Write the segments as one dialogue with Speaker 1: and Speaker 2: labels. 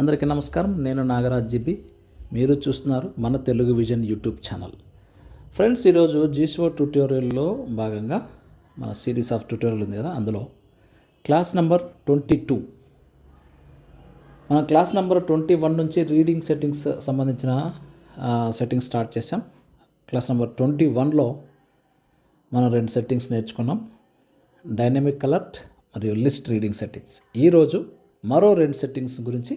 Speaker 1: అందరికీ నమస్కారం. నేను నాగరాజ్ జిబి. మీరు చూస్తున్నారు మన Telugu vision YouTube channel. Friends ఈరోజు జీసో ట్యూటోరియల్లో భాగంగా మన సిరీస్ ఆఫ్ ట్యూటోరియల్ ఉంది కదా అందులో క్లాస్ నెంబర్ ట్వంటీ టూ. మన క్లాస్ నెంబర్ ట్వంటీ వన్ నుంచి రీడింగ్ సెట్టింగ్స్ సంబంధించిన సెట్టింగ్స్ స్టార్ట్ చేసాం క్లాస్ నెంబర్ ట్వంటీ వన్లో మనం రెండు సెట్టింగ్స్ నేర్చుకున్నాం. డైనమిక్ కలర్ట్ మరియు లిస్ట్ రీడింగ్ సెట్టింగ్స్. ఈరోజు మరో రెండు సెట్టింగ్స్ గురించి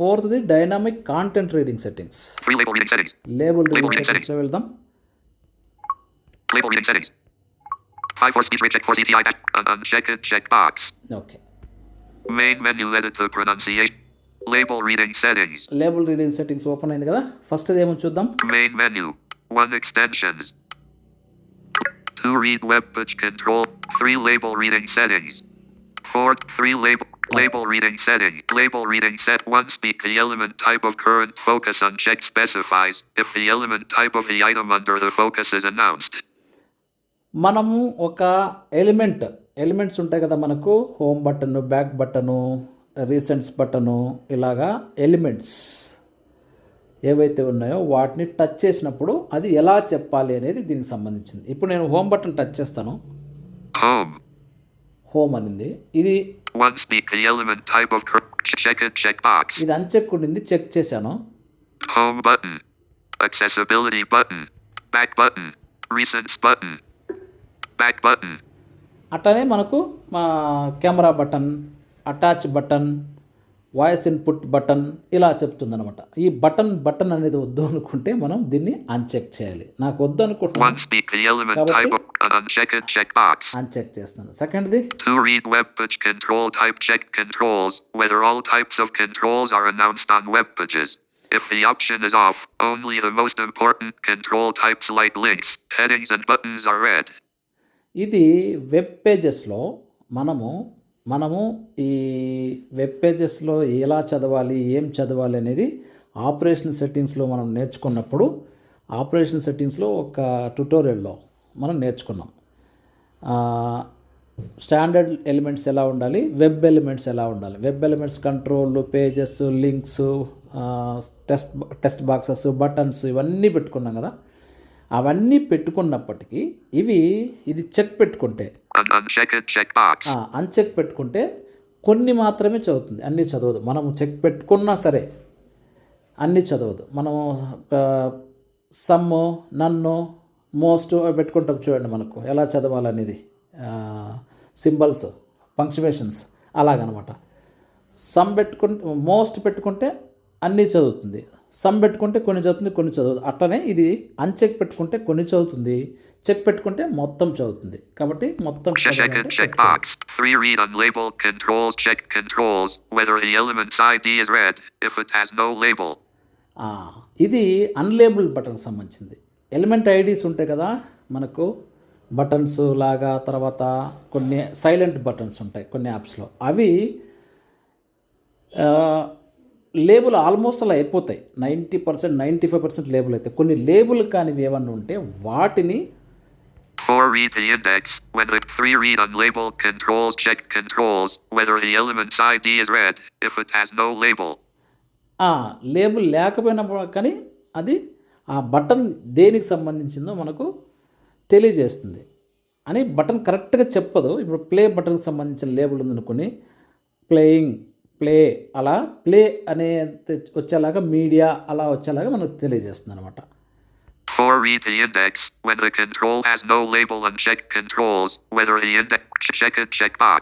Speaker 1: ఫోర్త్ది
Speaker 2: dynamic content reading settings Three label reading settings. Label reading reading
Speaker 1: సెట్టింగ్స్లో వెళ్దాం
Speaker 2: Label reading settings. Five for speech rate check for CTI dash un- uncheck it check box.
Speaker 1: Okay
Speaker 2: Main menu edit the pronunciation. Label reading settings.
Speaker 1: Label reading settings open అయింది కదా first ఏమో చూద్దాం
Speaker 2: Main menu. One extensions. Two read web page control. Three label reading settings. Four three label label reading setting. Label reading set one speak the element type of current focus unchecked specifies if the element type of the item under the focus is announced.
Speaker 1: మనము ఒక element elements ఉంటాయి కదా మనకు home button back button recents button ఇలాగా elements ఏవైతే ఉన్నాయో వాటిని touch చేసినప్పుడు అది ఎలా చెప్పాలి అనేది దీనికి సంబంధించింది ఇప్పుడు నేను హోమ్ బటన్ టచ్ చేస్తాను. హోమ్ అనింది ఇది
Speaker 2: Speak the element type of cur- check it checkbox.
Speaker 1: ఇది అన్చెక్ ఉండింది చెక్ చేశాను
Speaker 2: Home button. Accessibility button. Back button. Recents button. Back button.
Speaker 1: అట్లనే మనకు మా camera button attach button voice input button ఇలా చెప్తుందనమాట ఈ బటన్ బటన్ అనేది వద్దు అనుకుంటే మనం దీన్ని అన్చెక్ చేయాలి నాకు వద్దు అనుకుంటున్నాను. అన్చెక్ చేస్తున్నాను సెకండ్ది
Speaker 2: To read web page control type check controls, whether all types of controls are announced on web pages. If the option is off, only the most important control types like links, headings and buttons are read.
Speaker 1: ఇది web పేజెస్లో మనము మనము ఈ web పేజెస్లో ఎలా చదవాలి ఏం చదవాలి అనేది ఆపరేషన్ సెట్టింగ్స్లో మనం నేర్చుకున్నప్పుడు ఆపరేషన్ సెట్టింగ్స్లో ఒక ట్యుటోరియల్లో మనం నేర్చుకున్నాం. స్టాండర్డ్ ఎలిమెంట్స్ ఎలా ఉండాలి వెబ్ ఎలిమెంట్స్ ఎలా ఉండాలి. Web elements control pages links test test boxes buttons ఇవన్నీ పెట్టుకున్నాం కదా. అవన్నీ పెట్టుకున్నప్పటికీ ఇవి ఇది చెక్ పెట్టుకుంటే అన్చెక్ పెట్టుకుంటే కొన్ని మాత్రమే చదువుతుంది అన్నీ చదవదు. మనం చెక్ పెట్టుకున్నా సరే అన్నీ చదవదు. మనము సమ్ము నన్ను మోస్ట్ అవి పెట్టుకుంటాం చూడండి మనకు. ఎలా చదవాలనేది? సింబల్స్ పంక్చువేషన్స్ అలాగనమాట. సమ్ పెట్టుకుంటే మోస్ట్ పెట్టుకుంటే అన్నీ చదువుతుంది. సమ్ పెట్టుకుంటే కొన్ని చదువుతుంది కొన్ని చదవదు. అట్లనే ఇది అన్చెక్ పెట్టుకుంటే కొన్ని చదువుతుంది చెక్ పెట్టుకుంటే మొత్తం చదువుతుంది. కాబట్టి మొత్తం
Speaker 2: Check it
Speaker 1: చదవాలంటే
Speaker 2: checkbox. Three read unlabeled controls check controls, whether the element's ID is read, if it has no label.
Speaker 1: ఆ, ఇది అన్లేబుల్ బటన్కి సంబంధించింది. ఎలిమెంట్ ఐడీస్ ఉంటాయి కదా మనకు బటన్స్ లాగా తర్వాత కొన్ని సైలెంట్ బటన్స్ ఉంటాయి కొన్ని యాప్స్లో అవి లేబుల్ ఆల్మోస్ట్ అలా అయిపోతాయి. Ninety percent ninety five percent label అవుతాయి కొన్ని లేబుల్ కానివి ఏమన్నా ఉంటే వాటిని
Speaker 2: Four read the index, when the three read unlabeled controls check controls, whether the element's ID is read, if it has no label.
Speaker 1: ఆ label లేకపోయినా కానీ అది ఆ బటన్ దేనికి సంబంధించిందో మనకు తెలియజేస్తుంది. అని బటన్ కరెక్ట్గా చెప్పదు. ఇప్పుడు ప్లే బటన్కి సంబంధించిన లేబుల్ ఉందనుకుని ప్లేయింగ్ ప్లే అలా ప్లే అనే వచ్చేలాగా మీడియా అలా వచ్చేలాగా మనకు తెలియజేస్తుంది అనమాట
Speaker 2: Four read the index, when the control has no label uncheck controls, whether the index check it checkbox.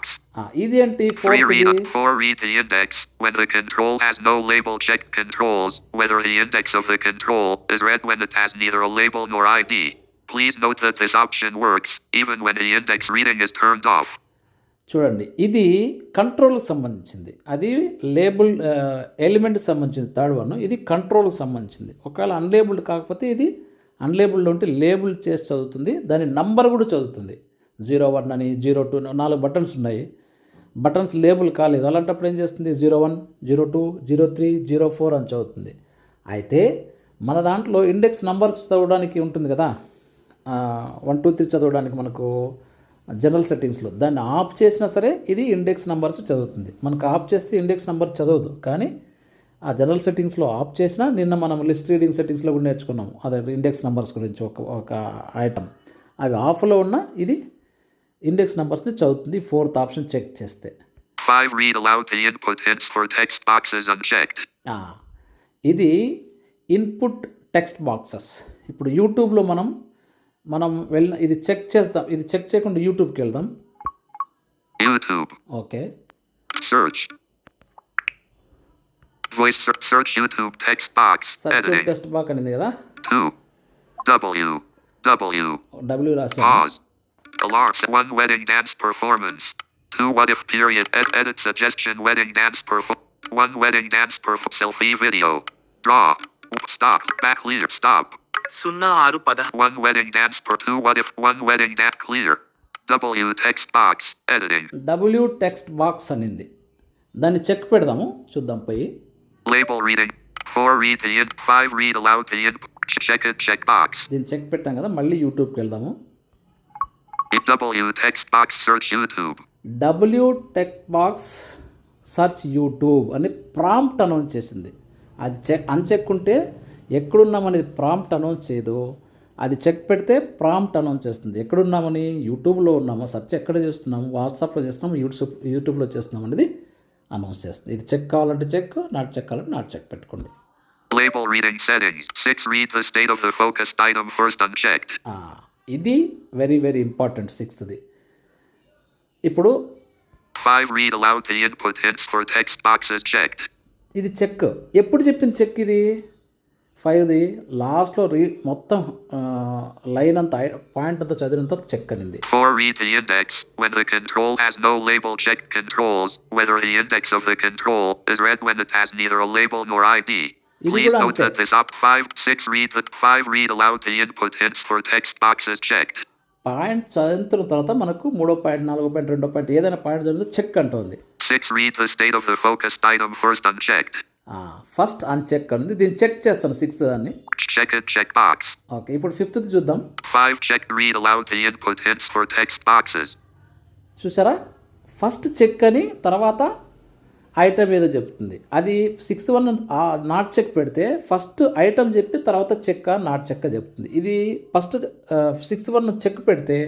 Speaker 1: ఇది ఏంటి
Speaker 2: Three read
Speaker 1: fourth
Speaker 2: four read the index, when the control has no label check controls, whether the index of the control is read when it has neither a label nor ID. Please note that this option works, even when the index reading is turned off.
Speaker 1: చూడండి ఇది కంట్రోల్కి సంబంధించింది. అది label ఎలిమెంట్కి సంబంధించింది third one ఇది కంట్రోల్కి సంబంధించింది. ఒకవేళ unlabelled కాకపోతే ఇది అన్లేబుల్డ్ ఉంటే లేబుల్ చేసి చదువుతుంది. దాని నంబర్ కూడా చదువుతుంది. జీరో వన్ అని జీరో టూ నాలుగు బటన్స్ ఉన్నాయి. బటన్స్ లేబుల్ కాలేదు. అలాంటప్పుడు ఏం చేస్తుంది? Zero one zero two zero three zero four అని చదువుతుంది. అయితే మన దాంట్లో ఇండెక్స్ నంబర్స్ చదవడానికి ఉంటుంది కదా. వన్ టూ త్రీ చదవడానికి మనకు జనరల్ సెట్టింగ్స్లో. దాన్ని ఆఫ్ చేసినా సరే ఇది ఇండెక్స్ నెంబర్స్ చదువుతుంది. మనకు ఆఫ్ చేస్తే ఇండెక్స్ నెంబర్ చదవదు. కానీ ఆ జనరల్ సెట్టింగ్స్లో ఆఫ్ చేసినా నిన్న మనం లిస్ట్ రీడింగ్ సెట్టింగ్స్లో కూడా నేర్చుకున్నాం అదే ఇండెక్స్ నెంబర్స్ గురించి ఒక ఒక ఐటమ్. అవి ఆఫ్లో ఉన్న ఇది ఇండెక్స్ నెంబర్స్ని చదువుతుంది. ఫోర్త్ ఆప్షన్ చెక్ చేస్తే.
Speaker 2: 5. Read aloud the input hints for text boxes unchecked.
Speaker 1: ఆ, ఇది ఇన్పుట్ టెక్స్ట్ బాక్సెస్. ఇప్పుడు యూట్యూబ్లో మనం మనం వెళ్ళిన ఇది చెక్ చేద్దాం ఇది చెక్ చేయకుండా యూట్యూబ్కి వెళ్దాం
Speaker 2: YouTube.
Speaker 1: Okay
Speaker 2: Search. Voice ser- search YouTube text box.
Speaker 1: Search
Speaker 2: Editing.
Speaker 1: Test box అనేది కదా
Speaker 2: 2. W. W.
Speaker 1: డబ్ల్యూ రాశాను
Speaker 2: Pause. Alarms. One wedding dance performance. Two what if period. Ed- edit suggestion wedding dance perform. One wedding dance perform. Selfie video. Draw. Stop. Back clear. Stop.
Speaker 3: సున్నా ఆరు పద
Speaker 2: One wedding dance per two what if one wedding dance clear. W text box. Editing.
Speaker 1: W text box అనింది దాన్ని check పెడదాము చూద్దాం పోయి
Speaker 2: Label reading. Four read the in. Five read aloud the input. Check it. Check box.
Speaker 1: దీన్ని check పెట్టాం కదా మళ్ళీ యూట్యూబ్కి వెళ్దాము
Speaker 2: W text box. Search YouTube.
Speaker 1: W text box search YouTube అని ప్రాంప్ట్ అనౌన్స్ చేసింది అది చెక్ అన్చెక్ ఉంటే ఎక్కడున్నామనేది ప్రాంప్ట్ అనౌన్స్ చేయదు అది చెక్ పెడితే ప్రాంప్ట్ అనౌన్స్ చేస్తుంది ఎక్కడున్నామని యూట్యూబ్లో ఉన్నామా సెర్చ్ ఎక్కడ చేస్తున్నాము వాట్సాప్లో చేస్తున్నాము యూట్యూబ్ యూట్యూబ్లో చేస్తున్నాం అనేది అనౌన్స్ చేస్తుంది ఇది చెక్ కావాలంటే చెక్ నాట్ చెక్ కావాలంటే నాట్ చెక్ పెట్టుకోండి
Speaker 2: Label reading settings. 6. Read the state of the focused item first unchecked.
Speaker 1: ఇది వెరీ వెరీ ఇంపార్టెంట్ సిక్స్త్ది ఇప్పుడు
Speaker 2: 5. Read aloud the input hints for text boxes checked.
Speaker 1: ఇది check ఎప్పుడు చెప్పింది check ఇది ఫైవ్ది లాస్ట్లో రీ మొత్తం లైన్ అంతా పాయింట్ అంతా చదివినంత చెక్ అనింది
Speaker 2: 4. Read the index. When the control has no label checked controls, whether the index of the control is read when it has neither a label nor ID. Please note that this up 5, 6 read the 5 read aloud the input hints for text boxes checked.
Speaker 1: Point చదివిన తర్వాత మనకు మూడో point నాలుగో point రెండో point ఏదైనా point చదివితే check అంటుంది
Speaker 2: 6. Read the state of the focused item first unchecked.
Speaker 1: First uncheck ఉంది. దీన్ని చెక్ చేస్తాను సిక్స్త్ దాన్ని
Speaker 2: Check it checkbox.
Speaker 1: ఓకే ఇప్పుడు ఫిఫ్త్ది చూద్దాం.
Speaker 2: 5. Check read aloud the input hints for text boxes.
Speaker 1: చూసారా? ఫస్ట్ చెక్ అని తర్వాత ఐటమ్ ఏదో చెప్తుంది. అది సిక్స్త్ వన్ నాట్ చెక్ పెడితే ఫస్ట్ ఐటమ్ చెప్పి తర్వాత చెక్క నాట్ చెక్క చెప్తుంది. ఇది ఫస్ట్ సిక్స్త్ వన్ చెక్ పెడితే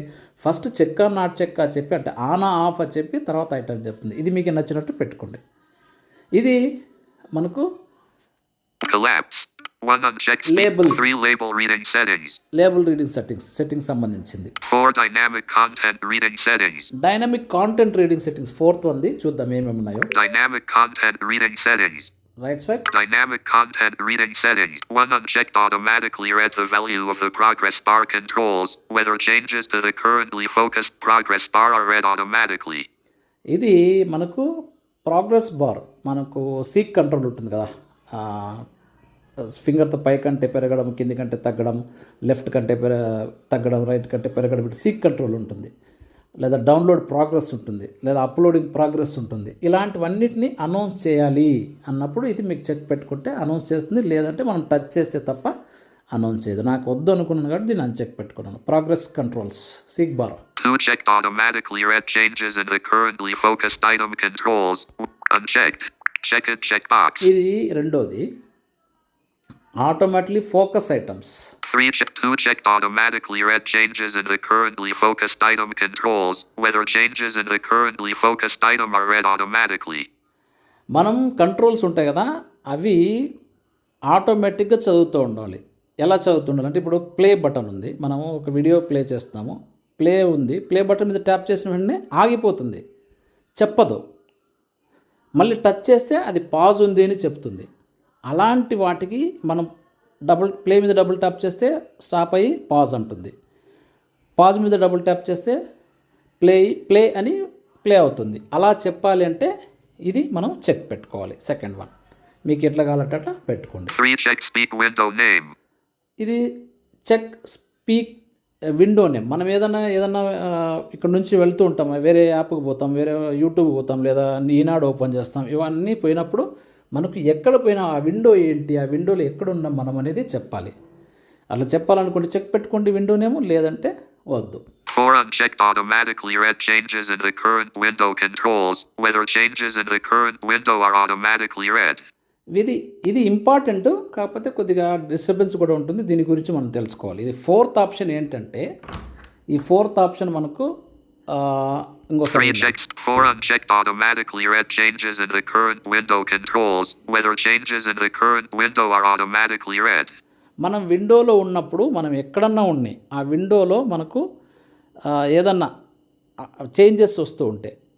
Speaker 1: ఫస్ట్ చెక్క నాట్ చెక్క చెప్పి అంటే ఆన్ ఆఫ్ అని చెప్పి తర్వాత ఐటమ్ చెప్తుంది. ఇది మీకు నచ్చినట్టు పెట్టుకోండి. ఇది మనకు
Speaker 2: Collapse. 1 unchecked speed.
Speaker 1: Label.
Speaker 2: 3 label reading settings.
Speaker 1: Label reading settings settings సంబంధించింది
Speaker 2: 4 dynamic content reading settings.
Speaker 1: Dynamic content reading settings fourth ఉంది చూద్దాం ఏమేమి ఉన్నాయో
Speaker 2: Dynamic content reading settings.
Speaker 1: Right swipe
Speaker 2: Dynamic content reading settings. 1 unchecked automatically read the value of the progress bar controls, whether changes to the currently focused progress bar are read automatically.
Speaker 1: ఇది మనకు progress bar మనకు seek control ఉంటుంది కదా. ఫింగర్తో పై కంటే పెరగడం కింది కంటే తగ్గడం లెఫ్ట్ కంటే పెర తగ్గడం రైట్ కంటే పెరగడం ఇటు సీక్ కంట్రోల్ ఉంటుంది. లేదా డౌన్లోడ్ ప్రోగ్రెస్ ఉంటుంది లేదా అప్లోడింగ్ ప్రోగ్రెస్ ఉంటుంది. ఇలాంటివన్నిటిని అనౌన్స్ చేయాలి అన్నప్పుడు ఇది మీకు చెక్ పెట్టుకుంటే అనౌన్స్ చేస్తుంది. లేదంటే మనం టచ్ చేస్తే తప్ప అనౌన్స్ చేయదు నాకు వద్దు అనుకున్నాను కాబట్టి దీన్ని అన్చెక్ పెట్టుకున్నాను progress controls seek bar
Speaker 2: 2 checked automatically read changes in the currently focused item controls. Unchecked. Check it checkbox.
Speaker 1: ఇది రెండోది automatically focus items
Speaker 2: 3 check 2 checked automatically read changes in the currently focused item controls, whether changes in the currently focused item are read automatically.
Speaker 1: మనం controls ఉంటాయి కదా అవి ఆటోమేటిక్గా చదువుతూ ఉండాలి ఎలా చదువుతుండాలి? అంటే ఇప్పుడు ప్లే బటన్ ఉంది. మనము ఒక వీడియో ప్లే చేస్తాము. ప్లే ఉంది. ప్లే బటన్ మీద ట్యాప్ చేసిన వెంటనే ఆగిపోతుంది. చెప్పదు. మళ్ళీ టచ్ చేస్తే అది పాజ్ ఉంది అని చెప్తుంది. అలాంటి వాటికి మనం డబుల్ ప్లే మీద డబుల్ ట్యాప్ చేస్తే స్టాప్ అయ్యి పాజ్ అంటుంది. పాజ్ మీద డబుల్ ట్యాప్ చేస్తే ప్లే ప్లే అని ప్లే అవుతుంది. అలా చెప్పాలి అంటే ఇది మనం చెక్ పెట్టుకోవాలి. Second one. మీకు ఎట్లా కావాలంటే అట్లా పెట్టుకోండి. ఇది చెక్ స్పీక్ విండో నేమ్ మనం ఏదైనా ఏదన్నా ఇక్కడ నుంచి వెళ్తూ ఉంటాం వేరే యాప్కి పోతాం వేరే యూట్యూబ్కి పోతాం లేదా ఈనాడు ఓపెన్ చేస్తాం ఇవన్నీ పోయినప్పుడు మనకు ఎక్కడ పోయినా ఆ విండో ఏంటి ఆ విండోలో ఎక్కడ ఉన్నాం మనం అనేది చెప్పాలి. అట్లా చెప్పాలనుకుంటే చెక్ పెట్టుకోండి విండో నేమ్ లేదంటే వద్దు.
Speaker 2: For unchecked automatically read changes in the current window controls, whether changes in the current window are automatically read.
Speaker 1: ఇది ఇది ఇంపార్టెంట్ కాకపోతే కొద్దిగా డిస్టర్బెన్స్ కూడా ఉంటుంది. దీని గురించి మనం తెలుసుకోవాలి. ఇది ఫోర్త్ ఆప్షన్ ఏంటంటే ఈ ఫోర్త్ ఆప్షన్ మనకు మనం విండోలో ఉన్నప్పుడు మనం ఎక్కడన్నా ఉన్నాయి ఆ విండోలో మనకు ఏదన్నా చేంజెస్ వస్తూ ఉంటాయి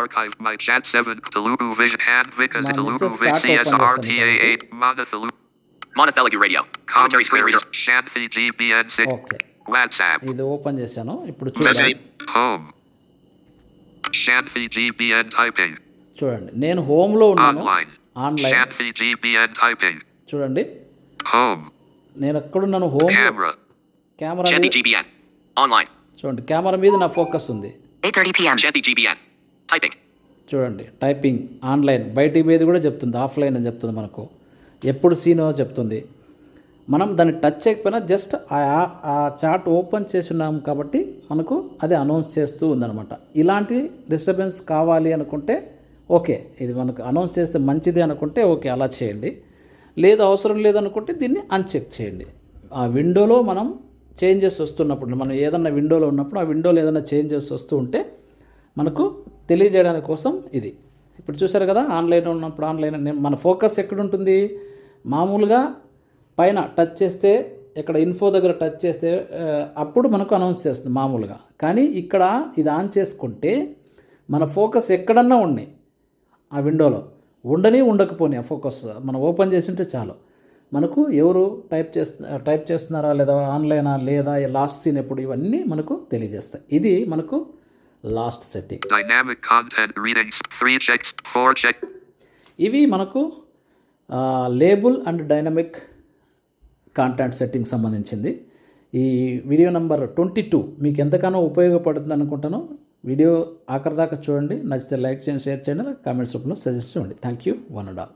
Speaker 2: archive my chat 7 Telugu Vision hand Vikas Telugu
Speaker 1: Mrs.
Speaker 2: Vic
Speaker 1: Start
Speaker 2: CSR
Speaker 1: open
Speaker 2: RTA 8 Mana Telugu
Speaker 3: Mana Telugu Radio. Commentary screen reader.
Speaker 2: Shanthi GBN 6
Speaker 1: okay
Speaker 2: WhatsApp
Speaker 1: ఇది ఓపెన్ చేశాను ఇప్పుడు. చూడండి
Speaker 2: home Shanthi GBN typing
Speaker 1: చూడండి నేను హోమ్లో ఉన్నాను
Speaker 2: online
Speaker 1: online
Speaker 2: Shanthi GBN typing
Speaker 1: చూడండి
Speaker 2: home
Speaker 1: నేను ఎక్కడున్నాను హోమ్
Speaker 2: camera
Speaker 1: కెమెరా. చూడండి కెమెరా మీద నా ఫోకస్ ఉంది
Speaker 4: 8:30 p.m.
Speaker 3: Shanti GBN. టైపింగ్
Speaker 1: చూడండి టైపింగ్ ఆన్లైన్ బయటికి మీద కూడా చెప్తుంది ఆఫ్లైన్ అని చెప్తుంది మనకు. ఎప్పుడు సీనో చెప్తుంది. మనం దాన్ని టచ్ చేయకపోయినా జస్ట్ ఆ ఆ చాట్ ఓపెన్ చేస్తున్నాం కాబట్టి మనకు అది అనౌన్స్ చేస్తూ ఉందన్నమాట. ఇలాంటి డిస్టర్బెన్స్ కావాలి అనుకుంటే ఓకే ఇది మనకు అనౌన్స్ చేస్తే మంచిది అనుకుంటే ఓకే అలా చేయండి. లేదు అవసరం లేదనుకుంటే దీన్ని అన్చెక్ చేయండి. ఆ విండోలో మనం చేంజెస్ వస్తున్నప్పుడు మనం ఏదన్నా విండోలో ఉన్నప్పుడు ఆ విండోలో ఏదైనా చేంజెస్ వస్తూ ఉంటే మనకు తెలియజేయడానికి కోసం ఇది. ఇప్పుడు చూసారు కదా ఆన్లైన్ ఉన్నప్పుడు ఆన్లైన్ మన ఫోకస్ ఎక్కడుంటుంది? మామూలుగా పైన టచ్ చేస్తే ఇక్కడ ఇన్ఫో దగ్గర టచ్ చేస్తే అప్పుడు మనకు అనౌన్స్ చేస్తుంది మామూలుగా. కానీ ఇక్కడ ఇది ఆన్ చేసుకుంటే మన ఫోకస్ ఎక్కడన్నా ఉన్నాయి ఆ విండోలో. ఉండని ఉండకపోని ఆ ఫోకస్ మనం ఓపెన్ చేసింటే చాలు. మనకు ఎవరు టైప్ చేస్తు టైప్ చేస్తున్నారా లేదా ఆన్లైనా లేదా లాస్ట్ సీన్ ఎప్పుడు ఇవన్నీ మనకు తెలియజేస్తాయి. ఇది మనకు last setting.
Speaker 2: Dynamic content readings 3 checks 4 check.
Speaker 1: ఇవి మనకు label and dynamic contact setting సంబంధించింది. ఈ వీడియో నెంబర్ ట్వంటీ టూ మీకు ఎంతగానో ఉపయోగపడుతుంది అనుకుంటాను. వీడియో ఆఖరి దాకా చూడండి. నచ్చితే లైక్ చేయండి షేర్ చేయండి కామెంట్స్ రూపంలో సజెస్ట్ చేయండి. Thank you one and all